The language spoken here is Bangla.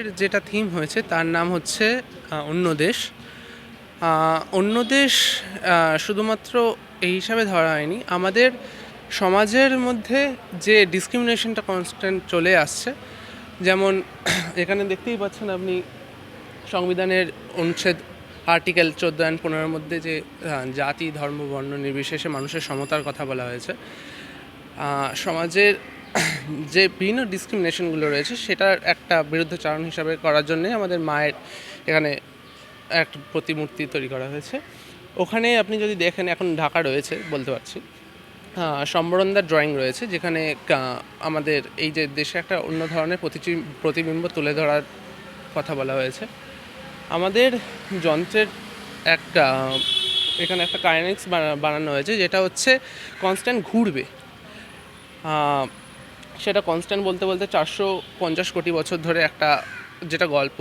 এর যেটা থিম হয়েছে, তার নাম হচ্ছে অন্য দেশ। অন্য দেশ শুধুমাত্র এই হিসাবে ধরা হয়নি, আমাদের সমাজের মধ্যে যে ডিসক্রিমিনেশনটা কনস্ট্যান্ট চলে আসছে, যেমন এখানে দেখতেই পাচ্ছেন আপনি সংবিধানের অনুচ্ছেদ আর্টিকেল চোদ্দ অ্যান্ড পনেরোর মধ্যে যে জাতি, ধর্ম, বর্ণ নির্বিশেষে মানুষের সমতার কথা বলা হয়েছে। সমাজের যে বিভিন্ন ডিসক্রিমিনেশনগুলো রয়েছে, সেটার একটা বিরুদ্ধচারণ হিসাবে করার জন্যে আমাদের মায়ের এখানে একটা প্রতিমূর্তি তৈরি করা হয়েছে। ওখানে আপনি যদি দেখেন, এখন ঢাকা রয়েছে বলতে পারছি। সম্বরণদার ড্রয়িং রয়েছে, যেখানে আমাদের এই যে দেশে একটা অন্য ধরনের প্রতিবিম্ব তুলে ধরার কথা বলা হয়েছে। আমাদের যন্ত্রের একটা, এখানে একটা কাইনেক্স বানানো হয়েছে, যেটা হচ্ছে কনস্ট্যান্ট ঘুরবে। সেটা কনস্ট্যান্ট বলতে বলতে চারশো পঞ্চাশ কোটি বছর ধরে একটা যেটা গল্প